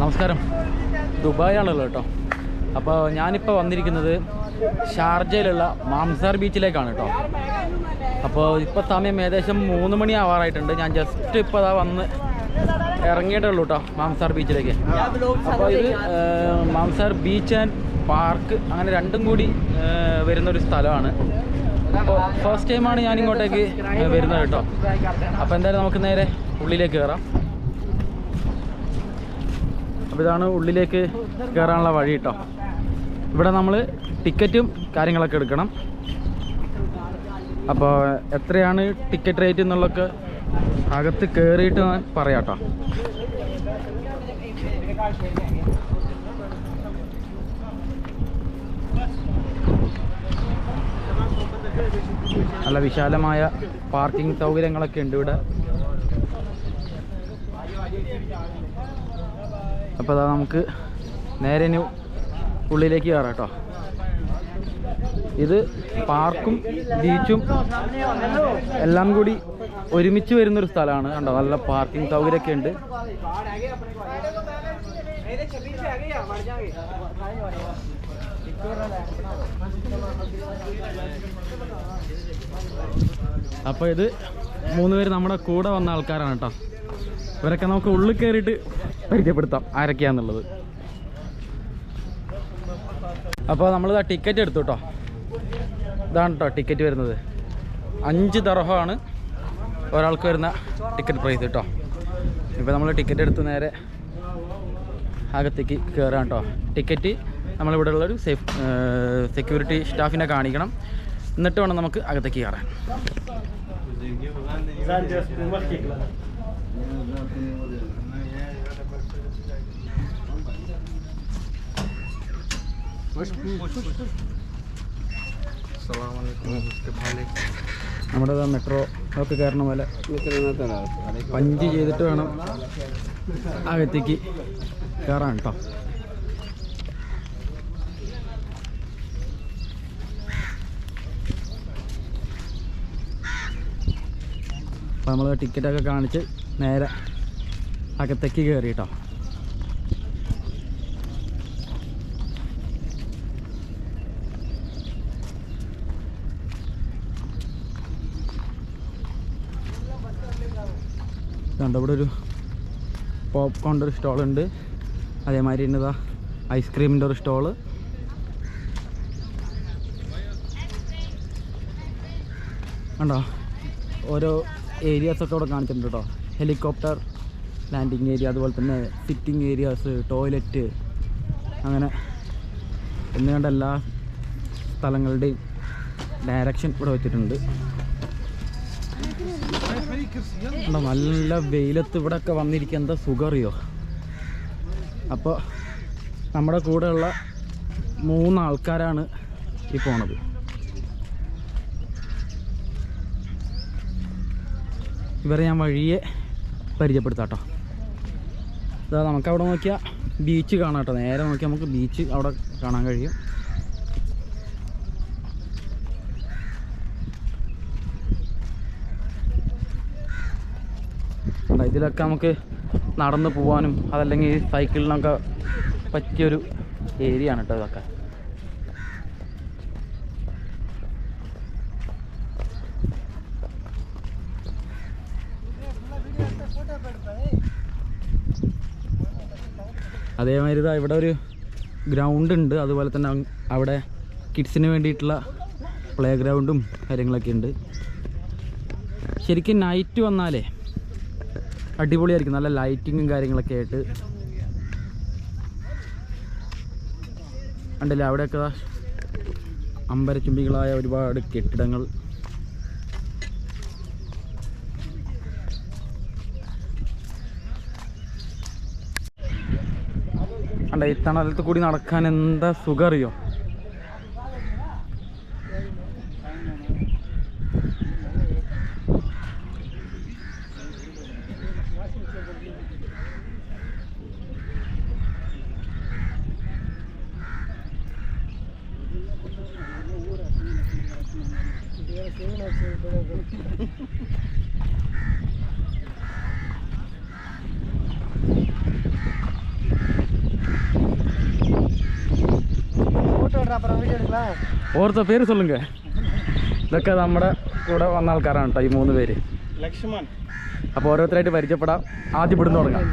നമസ്കാരം. ദുബായിലാണല്ലോ കേട്ടോ. അപ്പോൾ ഞാനിപ്പോൾ വന്നിരിക്കുന്നത് ഷാർജയിലുള്ള മാംസാർ ബീച്ചിലേക്കാണ് കേട്ടോ. അപ്പോൾ ഇപ്പോൾ സമയം ഏകദേശം മൂന്ന് മണി ആവാറായിട്ടുണ്ട്. ഞാൻ ജസ്റ്റ് ഇപ്പോൾ അതാ വന്ന് ഇറങ്ങിയിട്ടേ ഉള്ളൂ കേട്ടോ മാംസാർ ബീച്ചിലേക്ക്. അപ്പോൾ ഇത് മാംസാർ ബീച്ച് ആൻഡ് പാർക്ക് അങ്ങനെ രണ്ടും കൂടി വരുന്നൊരു സ്ഥലമാണ്. അപ്പോൾ ഫസ്റ്റ് ടൈമാണ് ഞാൻ ഇങ്ങോട്ടേക്ക് വരുന്നത് കേട്ടോ. അപ്പോൾ എന്തായാലും നമുക്ക് നേരെ ഉള്ളിലേക്ക് കയറാം അപ്പോൾ ഇതാണ് ഉള്ളിലേക്ക് കയറാനുള്ള വഴി കേട്ടോ. ഇവിടെ നമ്മൾ ടിക്കറ്റും കാര്യങ്ങളൊക്കെ എടുക്കണം. അപ്പോൾ എത്രയാണ് ടിക്കറ്റ് റേറ്റ് എന്നുള്ളതൊക്കെ അകത്ത് കയറിയിട്ട് ഞാൻ പറയാം കേട്ടോ. നല്ല വിശാലമായ പാർക്കിംഗ് സൗകര്യങ്ങളൊക്കെ ഉണ്ട് ഇവിടെ. അപ്പോൾ അതാ നമുക്ക് നേരെ ഇനി ഉള്ളിലേക്ക് കയറാം കേട്ടോ. ഇത് പാർക്കും ബീച്ചും എല്ലാം കൂടി ഒരുമിച്ച് വരുന്നൊരു സ്ഥലമാണ് കണ്ടോ. നല്ല പാർക്കിംഗ് സൗകര്യമൊക്കെ ഉണ്ട്. അപ്പോൾ ഇത് മൂന്ന് പേര് നമ്മുടെ കൂടെ വന്ന ആൾക്കാരാണ് കേട്ടോ. ഇവരൊക്കെ നമുക്ക് ഉള്ളിൽ കയറിയിട്ട് പരിചയപ്പെടുത്താം ആരൊക്കെയാന്നുള്ളത്. അപ്പോൾ നമ്മൾ ടിക്കറ്റ് എടുത്തു കേട്ടോ. ഇതാണ് കേട്ടോ ടിക്കറ്റ് വരുന്നത്. അഞ്ച് ദർഹമാണ് ഒരാൾക്ക് വരുന്ന ടിക്കറ്റ് പ്രൈസ് കേട്ടോ. ഇപ്പോൾ നമ്മൾ ടിക്കറ്റ് എടുത്ത് നേരെ അകത്തേക്ക് കയറാം കേട്ടോ. ടിക്കറ്റ് നമ്മളിവിടെ ഉള്ളൊരു സേഫ് സെക്യൂരിറ്റി സ്റ്റാഫിനെ കാണിക്കണം. എന്നിട്ട് വേണം നമുക്ക് അകത്തേക്ക് കയറാൻ നമ്മുടെ മെട്രോ ഒക്കെ കയറണ പോലെ പഞ്ച് ചെയ്തിട്ട് വേണം അകത്തേക്ക് കയറാൻ കേട്ടോ അപ്പോൾ നമ്മൾ ടിക്കറ്റൊക്കെ കാണിച്ച് നേരെ അകത്തേക്ക് കയറി കേട്ടോ കണ്ടോ ഒരു പോപ്കോണിന്റെ ഒരു സ്റ്റോളുണ്ട് അതേമാതിരി ഇന്നതാ ഐസ്ക്രീമിന്റെ ഒരു സ്റ്റോൾ കണ്ടോ ഓരോ ഏരിയാസൊക്കെ ഇവിടെ കാണിച്ചിട്ടുണ്ട് കേട്ടോ ഹെലികോപ്റ്റർ ലാൻഡിങ് ഏരിയ അതുപോലെ തന്നെ സിറ്റിംഗ് ഏരിയാസ് ടോയ്ലറ്റ് അങ്ങനെ എന്ന് കണ്ട എല്ലാ സ്ഥലങ്ങളുടെയും ഡയറക്ഷൻ ഇവിടെ വെച്ചിട്ടുണ്ട്. നല്ല വെയിലത്ത് ഇവിടെ ഒക്കെ വന്നിരിക്കുക എന്താ സുഖം അറിയോ അപ്പോൾ നമ്മുടെ കൂടെയുള്ള മൂന്ന് ആൾക്കാരാണ് ഈ പോണത്. ഇവരെ ഞാൻ വഴിയെ പരിചയപ്പെടുത്താം കേട്ടോ നമുക്ക് അവിടെ നോക്കിയാൽ ബീച്ച് കാണാം കേട്ടോ നേരെ നോക്കിയാൽ നമുക്ക് ബീച്ച് അവിടെ കാണാൻ കഴിയും. ഇതിലൊക്കെ നമുക്ക് നടന്ന് പോകാനും അതല്ലെങ്കിൽ സൈക്കിളിനൊക്കെ പറ്റിയൊരു ഏരിയ ആണ് കേട്ടോ ഇതൊക്കെ. അതേമാതിരി ഇതാ ഇവിടെ ഒരു ഗ്രൗണ്ട് ഉണ്ട്. അതുപോലെ തന്നെ അവിടെ കിഡ്സിന് വേണ്ടിയിട്ടുള്ള പ്ലേ ഗ്രൗണ്ടും കാര്യങ്ങളൊക്കെ ഉണ്ട്. ശരിക്കും നൈറ്റ് വന്നാലേ അടിപൊളിയായിരിക്കും. നല്ല ലൈറ്റിങ്ങും കാര്യങ്ങളൊക്കെ ആയിട്ട്. ഉണ്ടല്ലേ അവിടെയൊക്കെ അമ്പരച്ചുംബികളായ ഒരുപാട് കെട്ടിടങ്ങൾ കണ്ട ഈ തണലത്ത് കൂടി നടക്കാൻ എന്താ സുഖം അറിയോ Thank you. ഓർത്ത പേര് സൊല്ലുങ്ക. ഇതൊക്കെ നമ്മുടെ കൂടെ വന്ന ആൾക്കാരാണ് കേട്ടോ ഈ മൂന്ന് പേര്. ലക്ഷ്മൺ. അപ്പോൾ ഓരോരുത്തരായിട്ട് പരിചയപ്പെടാം. ആദ്യം ഇവിടുന്ന് തുടങ്ങാം.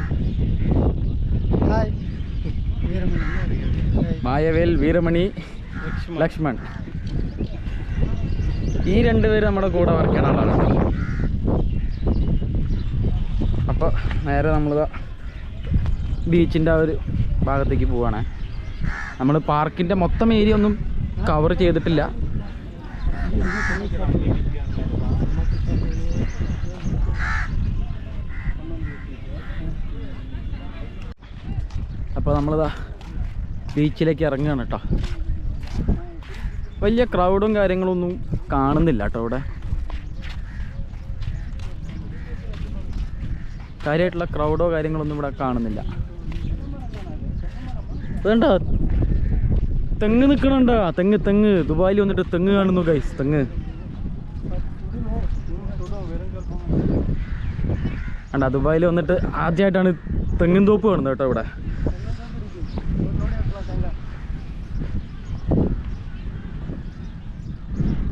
മായവേൽ വീരമണി ലക്ഷ്മൺ. ഈ രണ്ടുപേര് നമ്മുടെ കൂടെ വർക്ക് ചെയ്യണ ആളാണ് അപ്പോൾ നേരെ നമ്മൾ ബീച്ചിന്റെ ആ ഒരു ഭാഗത്തേക്ക് പോവാണ്. നമ്മൾ പാർക്കിന്റെ മൊത്തം ഏരിയ ഒന്നും കവർ ചെയ്തിട്ടില്ല. അപ്പോൾ നമ്മളിതാ ബീച്ചിലേക്ക് ഇറങ്ങുകയാണ് കേട്ടോ. വലിയ ക്രൗഡും കാര്യങ്ങളൊന്നും കാണുന്നില്ല കേട്ടോ ഇവിടെ. കാര്യമായിട്ടുള്ള ക്രൗഡോ കാര്യങ്ങളൊന്നും ഇവിടെ കാണുന്നില്ല. അതുണ്ടോ തെങ്ങ് നിൽക്കണുണ്ടോ തെങ്ങ് തെങ്ങ്. ദുബായിൽ വന്നിട്ട് തെങ്ങ് കാണുന്നു ഗൈസ് തെങ്ങ്. കണ്ടാ ദുബായിൽ വന്നിട്ട് ആദ്യമായിട്ടാണ് തെങ്ങിൻ തോപ്പ് കാണുന്നത് കേട്ടോ ഇവിടെ.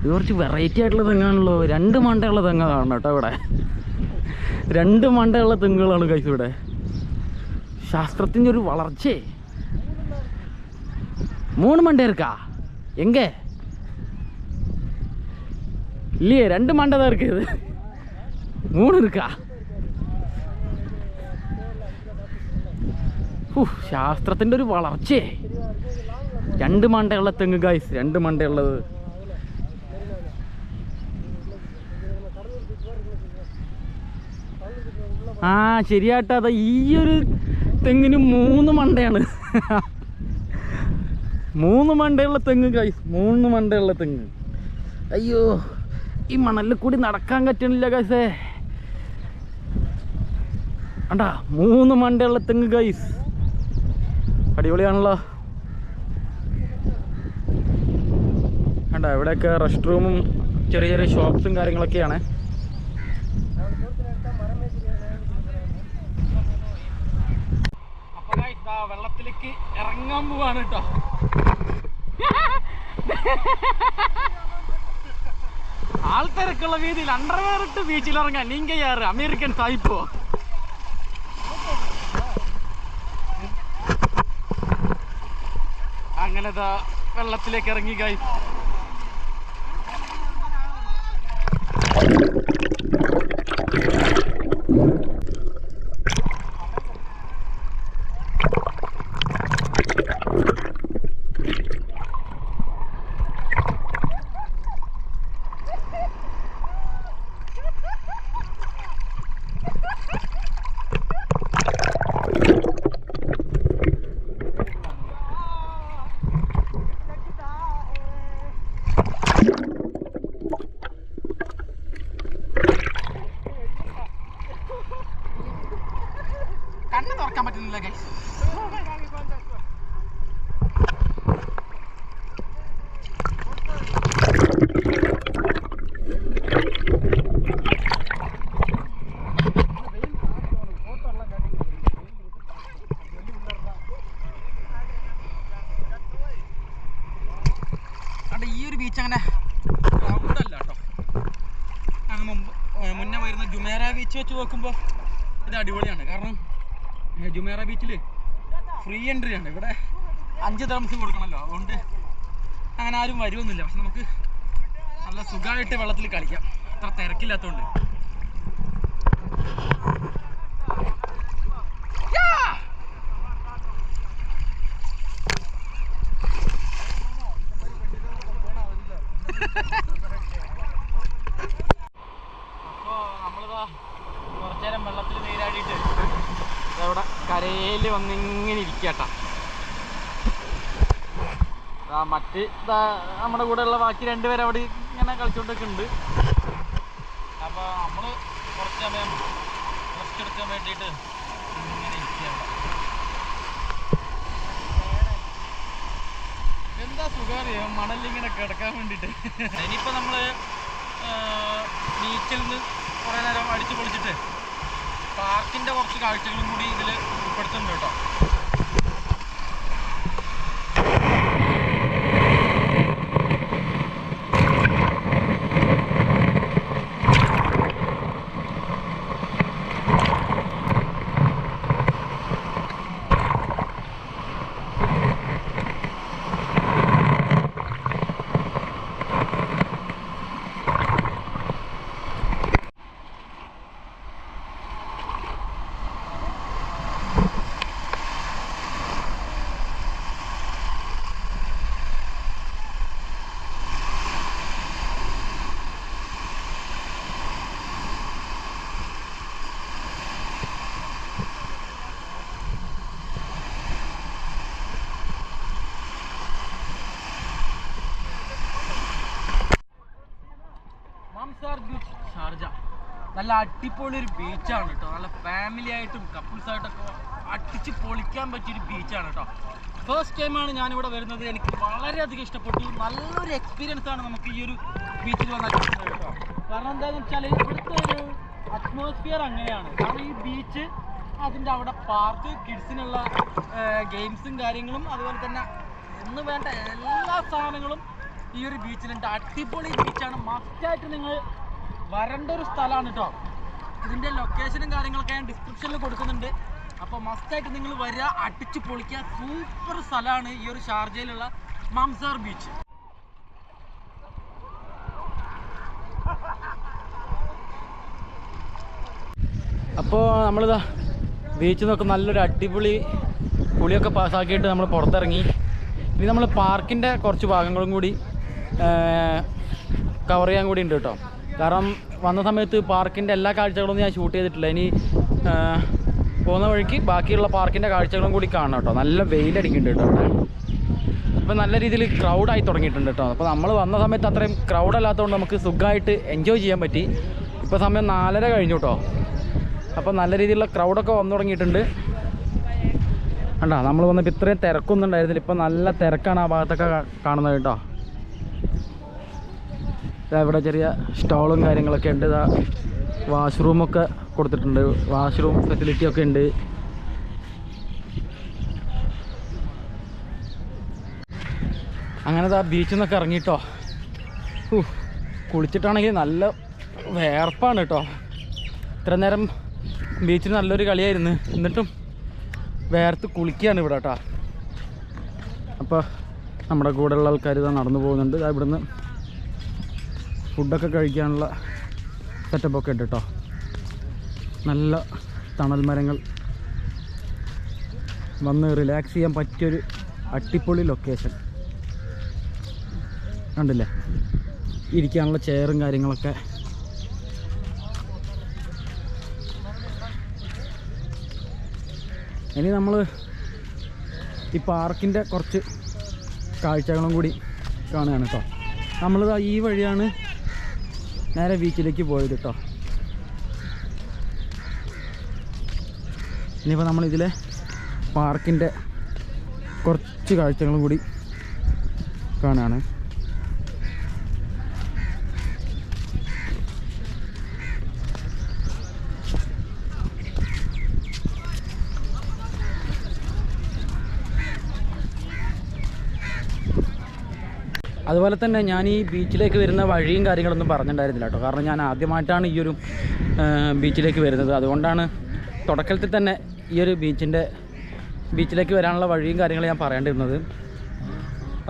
ഇത് കുറച്ച് വെറൈറ്റി ആയിട്ടുള്ള തെങ്ങാണല്ലോ. രണ്ട് മണ്ടയുള്ള തെങ്ങ കാണണം കേട്ടോ ഇവിടെ. രണ്ട് മണ്ടയുള്ള തെങ്ങുകളാണ് കഴിച്ചു ഇവിടെ. ശാസ്ത്രത്തിന്റെ ഒരു വളർച്ചയെ. മൂന്ന് മണ്ട இருக்கா எங்க இல்லையே ரெண்டு மண்டை தான் இருக்குது மூணு இருக்கா ഹൂ, ശാസ്ത്രത്തിൻ്റെ ഒരു വളർച്ചയെ രണ്ട് മണ്ടയുള്ള തെങ്ങ് ഗായ്സ് രണ്ട് മണ്ടയുള്ളത് ആ ശരിയാട്ടാ അതാ ഈ ഒരു തെങ്ങിന് മൂന്ന് മണ്ടയാണ് മൂന്ന് മണ്ടയുള്ള തെങ്ങ് ഗൈസ് മൂന്ന് മണ്ടയുള്ള തെങ്ങ്. അയ്യോ ഈ മണലിൽ കൂടി നടക്കാൻ പറ്റണില്ല ഗൈസേ അണ്ടാ മൂന്ന് മണ്ടയുള്ള തെങ്ങ് ഗൈസ് അടിപൊളിയാണല്ലോ. കണ്ട ഇവിടെയൊക്കെ റെസ്റ്റ് റൂമും ചെറിയ ചെറിയ ഷോപ്സും കാര്യങ്ങളൊക്കെയാണ്. വെള്ളത്തിലേക്ക് ഇറങ്ങാൻ പോവാണ് കേട്ടോ. ആൾത്തിരക്കുള്ള വീതിയിൽ അണ്ടർവെയർ ഇട്ട് ബീച്ചിൽ ഇറങ്ങാൻ നീങ്ക യാറ് അമേരിക്കൻ സായിപ്പോ അങ്ങനെതാ വെള്ളത്തിലേക്ക് ഇറങ്ങി ഗൈ കണ്ണ് തുറക്കാൻ പറ്റുന്നില്ല ഗൈസ് ഈ ഒരു ബീച്ച് അങ്ങനെ ക്രൗഡല്ല കേട്ടോ. മുമ്പ് മുന്നേ വരുന്ന ജുമേറ ബീച്ച് വെച്ച് നോക്കുമ്പോൾ ബീച്ചിൽ ഫ്രീ എൻട്രി ആണ്. ഇവിടെ അഞ്ച് തേംസ് കൊടുക്കണമല്ലോ അതുകൊണ്ട് അങ്ങനെ ആരും വരുമൊന്നുമില്ല പക്ഷെ നമുക്ക് നല്ല സുഖമായിട്ട് വെള്ളത്തിൽ കളിക്കാം. അത്ര തിരക്കില്ലാത്തതുകൊണ്ട് അപ്പോൾ നമ്മളിതാ കുറച്ചു നേരം വെള്ളത്തിൽ നീരാടിയിട്ട് അവിടെ കരയിൽ വന്നിങ്ങനെ ഇരിക്കട്ടാ ആ മറ്റ് നമ്മുടെ കൂടെ ഉള്ള ബാക്കി രണ്ടുപേരും അവിടെ ഇങ്ങനെ കളിച്ചുകൊണ്ടൊക്കെ ഉണ്ട്. അപ്പോൾ നമ്മൾ കുറച്ച് സമയം റെസ്റ്റ് എടുക്കാൻ വേണ്ടിയിട്ട് ഇങ്ങനെ ഇരിക്കുകയാണ്. എന്താ സുഖാറിയോ? മണലിങ്ങനെ കിടക്കാൻ വേണ്ടിയിട്ട്. ഇനിയിപ്പോൾ നമ്മൾ ബീച്ചിൽ നിന്ന് കുറേ നേരം അടിച്ചു പൊളിച്ചിട്ട് പാർക്കിന്റെ കുറച്ച് കാഴ്ചകളും കൂടി ഇതിൽ ഉൾപ്പെടുത്തുന്നുണ്ട് കേട്ടോ മാംസാർ ബീച്ച് ഷാർജ നല്ല അടിപൊളി ഒരു ബീച്ചാണ് കേട്ടോ നല്ല ഫാമിലി ആയിട്ടും കപ്പിൾസ് ആയിട്ടൊക്കെ അടിച്ച് പൊളിക്കാൻ പറ്റിയൊരു ബീച്ചാണ് കേട്ടോ ഫസ്റ്റ് ടൈമാണ് ഞാനിവിടെ വരുന്നത്. എനിക്ക് വളരെയധികം ഇഷ്ടപ്പെട്ടു. നല്ലൊരു എക്സ്പീരിയൻസ് ആണ് നമുക്ക് ഈ ഒരു ബീച്ചിൽ വന്നാൽ കിട്ടുന്നത് കേട്ടോ കാരണം എന്താണെന്ന് വെച്ചാൽ ഇവിടുത്തെ ഒരു അറ്റ്മോസ്ഫിയർ അങ്ങനെയാണ്. കാരണം ഈ ബീച്ച് അതിന്റെ അവിടെ പാർക്ക് കിഡ്സിനുള്ള ഗെയിംസും കാര്യങ്ങളും അതുപോലെ തന്നെ ഇന്ന് വേണ്ട എല്ലാ സാധനങ്ങളും ഈ ഒരു ബീച്ചിലുണ്ട് അടിപൊളി ബീച്ചാണ് മസ്റ്റായിട്ട് നിങ്ങൾ വരേണ്ട ഒരു സ്ഥലമാണ് കേട്ടോ ഇതിന്റെ ലൊക്കേഷനും കാര്യങ്ങളൊക്കെ ഞാൻ ഡിസ്ക്രിപ്ഷനിൽ കൊടുക്കുന്നുണ്ട്. അപ്പോൾ മസ്റ്റായിട്ട് നിങ്ങൾ വരിക അടിച്ച് പൊളിക്കുക. സൂപ്പർ സ്ഥലമാണ് ഈ ഒരു ഷാർജയിലുള്ള മംസാർ ബീച്ച് അപ്പോൾ നമ്മളിതാ ബീച്ച് നിന്നൊക്കെ നല്ലൊരു അടിപൊളി പുളിയൊക്കെ പാസ്സാക്കിയിട്ട് നമ്മൾ പുറത്തിറങ്ങി. ഇനി നമ്മൾ പാർക്കിന്റെ കുറച്ച് ഭാഗങ്ങളും കൂടി കവർ ചെയ്യാൻ കൂടി ഉണ്ട് കേട്ടോ കാരണം വന്ന സമയത്ത് പാർക്കിന്റെ എല്ലാ കാഴ്ചകളും ഞാൻ ഷൂട്ട് ചെയ്തിട്ടില്ല. ഇനി പോകുന്ന വഴിക്ക് ബാക്കിയുള്ള പാർക്കിന്റെ കാഴ്ചകളും കൂടി കാണണം കേട്ടോ. നല്ല വെയിലടിക്കുന്നുണ്ട് കേട്ടോ അവിടെ. ഇപ്പം നല്ല രീതിയിൽ ക്രൗഡായി തുടങ്ങിയിട്ടുണ്ട് കേട്ടോ. അപ്പോൾ നമ്മൾ വന്ന സമയത്ത് അത്രയും ക്രൗഡ് അല്ലാത്തതുകൊണ്ട് നമുക്ക് സുഖമായിട്ട് എൻജോയ് ചെയ്യാൻ പറ്റി. ഇപ്പോൾ സമയം നാലര കഴിഞ്ഞു കേട്ടോ. അപ്പോൾ നല്ല രീതിയിലുള്ള ക്രൗഡൊക്കെ വന്നു തുടങ്ങിയിട്ടുണ്ട്. കണ്ടോ നമ്മൾ വന്നപ്പോൾ ഇത്രയും തിരക്കൊന്നും ഉണ്ടായിരുന്നില്ല. ഇപ്പം നല്ല തിരക്കാണ് ആ ഭാഗത്തൊക്കെ കാണുന്നത് കേട്ടോ. ഇവിടെ ചെറിയ സ്റ്റോളും കാര്യങ്ങളൊക്കെ ഉണ്ട്. ഇതാ വാഷ്റൂമൊക്കെ കൊടുത്തിട്ടുണ്ട്. വാഷ്റൂം ഫെസിലിറ്റി ഒക്കെ ഉണ്ട്. അങ്ങനെ ദാ ബീച്ചിൽ നിന്നൊക്കെ ഇറങ്ങിട്ടോ. കുളിച്ചിട്ടാണെങ്കിൽ നല്ല വേർപ്പാണ് കേട്ടോ ഇത്ര നേരം ബീച്ചിൽ നല്ലൊരു കളിയായിരുന്നു. എന്നിട്ടും വേർത്ത് കുളിക്കുകയാണ് ഇവിടെ കേട്ടോ അപ്പോൾ നമ്മുടെ കൂടെയുള്ള ആൾക്കാർ ഇതാ നടന്നു പോകുന്നുണ്ട്. ഇവിടുന്ന് ഫുഡൊക്കെ കഴിക്കാനുള്ള സെറ്റപ്പൊക്കെ ഉണ്ട് കേട്ടോ നല്ല തണൽ മരങ്ങൾ. വന്ന് റിലാക്സ് ചെയ്യാൻ പറ്റിയൊരു അട്ടിപ്പൊളി ലൊക്കേഷൻ കണ്ടില്ലേ? ഇരിക്കാനുള്ള ചെയറും കാര്യങ്ങളൊക്കെ. ഇനി നമ്മൾ ഈ പാർക്കിന്റെ കുറച്ച് കാഴ്ചകളും കൂടി കാണുകയാണ് കേട്ടോ നമ്മളിതാ ഈ വഴിയാണ് നേരെ ബീച്ചിലേക്ക് പോയത് കേട്ടോ ഇനിയിപ്പോൾ നമ്മളിതിലെ പാർക്കിന്റെ കുറച്ച് കാഴ്ചകളും കൂടി കാണുകയാണ്. അതുപോലെ തന്നെ ഞാൻ ഈ ബീച്ചിലേക്ക് വരുന്ന വഴിയും കാര്യങ്ങളൊന്നും പറഞ്ഞിട്ടുണ്ടായിരുന്നില്ല കേട്ടോ. കാരണം ഞാൻ ആദ്യമായിട്ടാണ് ഈ ഒരു ബീച്ചിലേക്ക് വരുന്നത്. അതുകൊണ്ടാണ് തുടക്കത്തിൽ തന്നെ ഈ ഒരു ബീച്ചിന്റെ ബീച്ചിലേക്ക് വരാനുള്ള വഴിയും കാര്യങ്ങളും ഞാൻ പറയേണ്ടിരുന്നത്.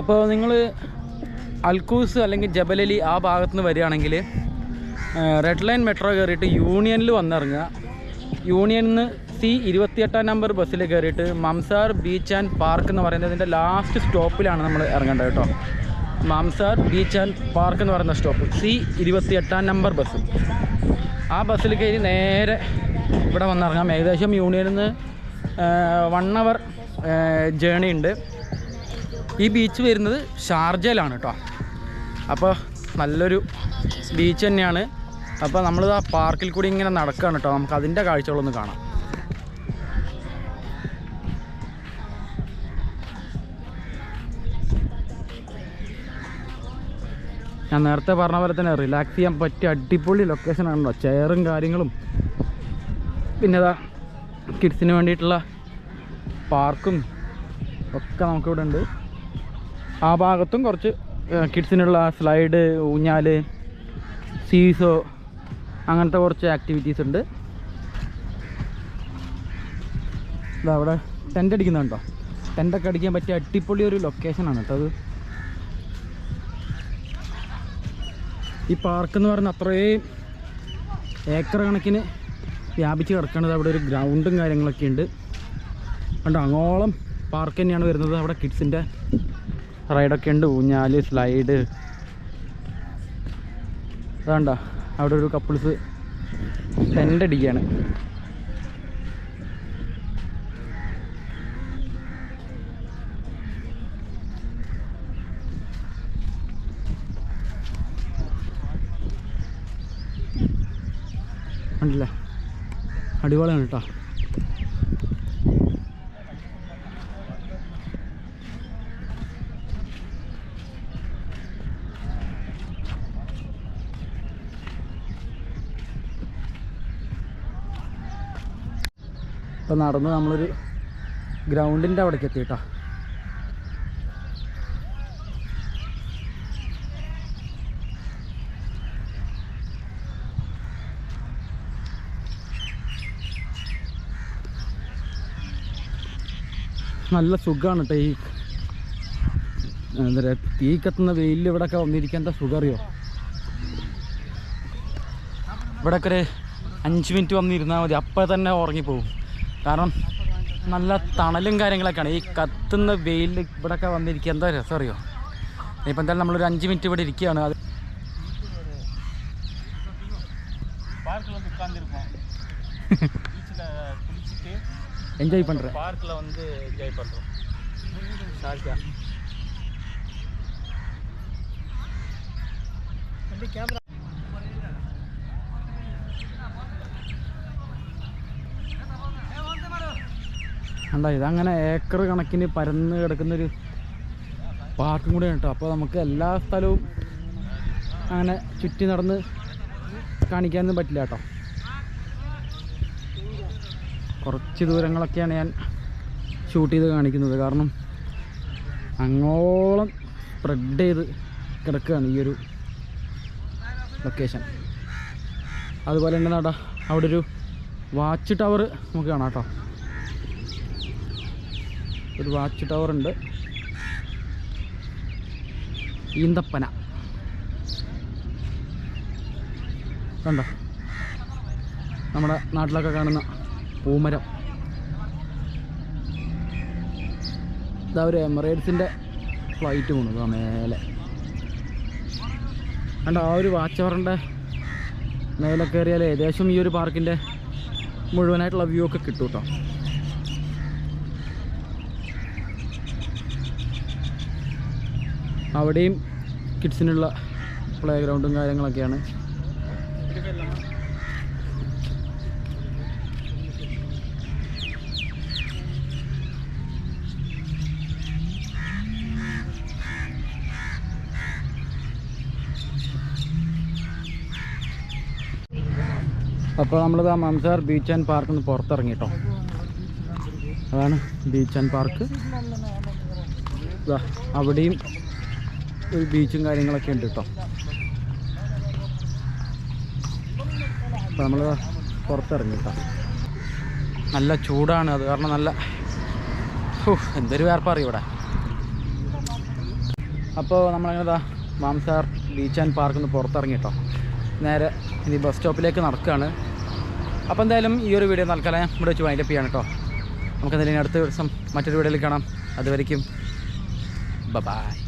അപ്പോൾ നിങ്ങൾ അൽക്കൂസ് അല്ലെങ്കിൽ ജബലലി ആ ഭാഗത്ത് നിന്ന് വരികയാണെങ്കിൽ റെഡ് ലൈൻ മെട്രോ കയറിയിട്ട് യൂണിയനിൽ വന്നിറങ്ങുക. യൂണിയനിൽ നിന്ന് സി ഇരുപത്തിയെട്ടാം നമ്പർ ബസ്സിൽ കയറിയിട്ട് മംസാർ ബീച്ച് ആൻഡ് പാർക്ക് എന്ന് പറയുന്നതിന്റെ ലാസ്റ്റ് സ്റ്റോപ്പിലാണ് നമ്മൾ ഇറങ്ങേണ്ടത് കേട്ടോ. മാംസാർ ബീച്ച് ആൻഡ് പാർക്ക് എന്ന് പറയുന്ന സ്റ്റോപ്പ്. സി ഇരുപത്തിയെട്ടാം നമ്പർ ബസ്. ആ ബസ്സിൽ കയറി നേരെ ഇവിടെ വന്നിറങ്ങാം. ഏകദേശം യൂണിയനിൽ നിന്ന് വൺ അവർ ജേണി ഉണ്ട്. ഈ ബീച്ച് വരുന്നത് ഷാർജയിലാണ് കേട്ടോ അപ്പോൾ നല്ലൊരു ബീച്ച് തന്നെയാണ്. അപ്പോൾ നമ്മളിത് ആ പാർക്കിൽ കൂടി ഇങ്ങനെ നടക്കുകയാണ് കേട്ടോ നമുക്ക് അതിന്റെ കാഴ്ചകളൊന്ന് കാണാം. ഞാൻ നേരത്തെ പറഞ്ഞ പോലെ തന്നെ റിലാക്സ് ചെയ്യാൻ പറ്റിയ അടിപൊളി ലൊക്കേഷൻ ആണല്ലോ. ചെയറും കാര്യങ്ങളും. പിന്നെ ഇതാ കിഡ്സിന് വേണ്ടിയിട്ടുള്ള പാർക്കും ഒക്കെ നമുക്കിവിടെ ഉണ്ട്. ആ ഭാഗത്തും കുറച്ച് കിഡ്സിനുള്ള സ്ലൈഡ് ഊഞ്ഞാൽ സീസോ അങ്ങനത്തെ കുറച്ച് ആക്ടിവിറ്റീസ് ഉണ്ട്. ഇതാ അവിടെ ടെന്റ് അടിക്കുന്നുണ്ടോ ടെന്റൊക്കെ അടിക്കാൻ പറ്റിയ അടിപൊളി ഒരു ലൊക്കേഷനാണ് കേട്ടോ അത്. ഈ പാർക്ക് എന്ന് പറയുന്ന അത്രയും ഏക്കർ കണക്കിന് വ്യാപിച്ച് കിടക്കുന്നത് അവിടെ ഒരു ഗ്രൗണ്ടും കാര്യങ്ങളൊക്കെ ഉണ്ട്. കണ്ടോ അങ്ങോളം പാർക്ക് തന്നെയാണ് വരുന്നത്. അവിടെ കിഡ്സിന്റെ റൈഡൊക്കെ ഉണ്ട്. ഊഞ്ഞാൽ സ്ലൈഡ് അതാണ്ട അവിടെ ഒരു കപ്പിൾസ് ടെന്റ് അടിക്കുകയാണ് കണ്ടില്ലേ? അടിപൊളിയാണ് കേട്ടോ. ഇപ്പം നടന്ന് നമ്മളൊരു ഗ്രൗണ്ടിന്റെ അവിടേക്ക് എത്തി കേട്ടോ. നല്ല സുഖമാണ് കേട്ടോ ഈ എന്താ പറയുക തീ കത്തുന്ന വെയിലിൽ ഇവിടെയൊക്കെ വന്നിരിക്കാൻ എന്താ സുഖം അറിയോ ഇവിടെയൊക്കെ ഒരു അഞ്ച് മിനിറ്റ് വന്നിരുന്നാൽ മതി അപ്പം തന്നെ ഉറങ്ങിപ്പോവും. കാരണം നല്ല തണലും കാര്യങ്ങളൊക്കെയാണ്. ഈ കത്തുന്ന വെയിലിൽ ഇവിടെയൊക്കെ വന്നിരിക്കുക എന്താ രസം അറിയോ ഇപ്പം എന്തായാലും നമ്മളൊരു അഞ്ച് മിനിറ്റ് ഇവിടെ ഇരിക്കുകയാണ്. അത് என்ஜாய் பண்ணுறேன் பார்க்கில் வந்து என்ஜாய் பண்ணுறோம் ஷார்ஜா கேமரா കണ്ടോ ഇതങ്ങനെ ഏക്കർ കണക്കിന് പരന്ന് കിടക്കുന്നൊരു പാർക്കും കൂടെ കേട്ടോ അപ്പോൾ നമുക്ക് എല്ലാ സ്ഥലവും അങ്ങനെ ചുറ്റി നടന്ന് കാണിക്കാനൊന്നും പറ്റില്ല കേട്ടോ കുറച്ച് ദൂരങ്ങളൊക്കെയാണ് ഞാൻ ഷൂട്ട് ചെയ്ത് കാണിക്കുന്നത്. കാരണം അങ്ങോളം സ്പ്രെഡ് ചെയ്ത് കിടക്കുകയാണ് ഈ ഒരു ലൊക്കേഷൻ അതുപോലെ തന്നെ നാട്ടാ അവിടെ ഒരു വാച്ച് ടവർ നമുക്ക് കാണാം കേട്ടോ. ഒരു വാച്ച് ടവർ ഉണ്ട്. ഈന്തപ്പന. കണ്ടോ? നമ്മുടെ നാട്ടിലൊക്കെ കാണുന്ന പൂമരം. ഇതാ ഒരു എമിറേറ്റ്സിന്റെ ഫ്ലൈറ്റ് പോണു ഇതാ മേലെ. കണ്ടോ ആ ഒരു വാച്ച് ടവറിന്റെ മേലെ കയറിയാൽ ഏകദേശം ഈ ഒരു പാർക്കിന്റെ മുഴുവനായിട്ടുള്ള വ്യൂ ഒക്കെ കിട്ടും കേട്ടോ അവിടെയും കിഡ്സിനുള്ള പ്ലേ ഗ്രൗണ്ടും കാര്യങ്ങളൊക്കെയാണ്. അപ്പോൾ നമ്മളിത് ആ മംസാർ ബീച്ച് ആൻഡ് പാർക്ക് ഒന്ന് പുറത്തിറങ്ങി കേട്ടോ അതാണ് ബീച്ച് ആൻഡ് പാർക്ക് അവിടെയും ഒരു ബീച്ചും കാര്യങ്ങളൊക്കെ ഉണ്ട് കേട്ടോ അപ്പോൾ നമ്മൾ പുറത്തിറങ്ങി കേട്ടോ നല്ല ചൂടാണ് അത് കാരണം നല്ല എന്തൊരു വേർപ്പറിയും ഇവിടെ. അപ്പോൾ നമ്മളങ്ങനെ മാംസാർ ബീച്ച് ആൻഡ് പാർക്കിൽ നിന്ന് പുറത്തിറങ്ങി കേട്ടോ നേരെ ഇനി ബസ് സ്റ്റോപ്പിലേക്ക് നടക്കുകയാണ് അപ്പോൾ എന്തായാലും ഈ ഒരു വീഡിയോ തൽക്കാലം ഇവിടെ വെച്ച് വൈൻഡപ്പ് ചെയ്യാണ് കേട്ടോ. നമുക്ക് അടുത്ത ദിവസം മറ്റൊരു വീഡിയോയിൽ കാണാം. അതുവരയ്ക്കും ബൈ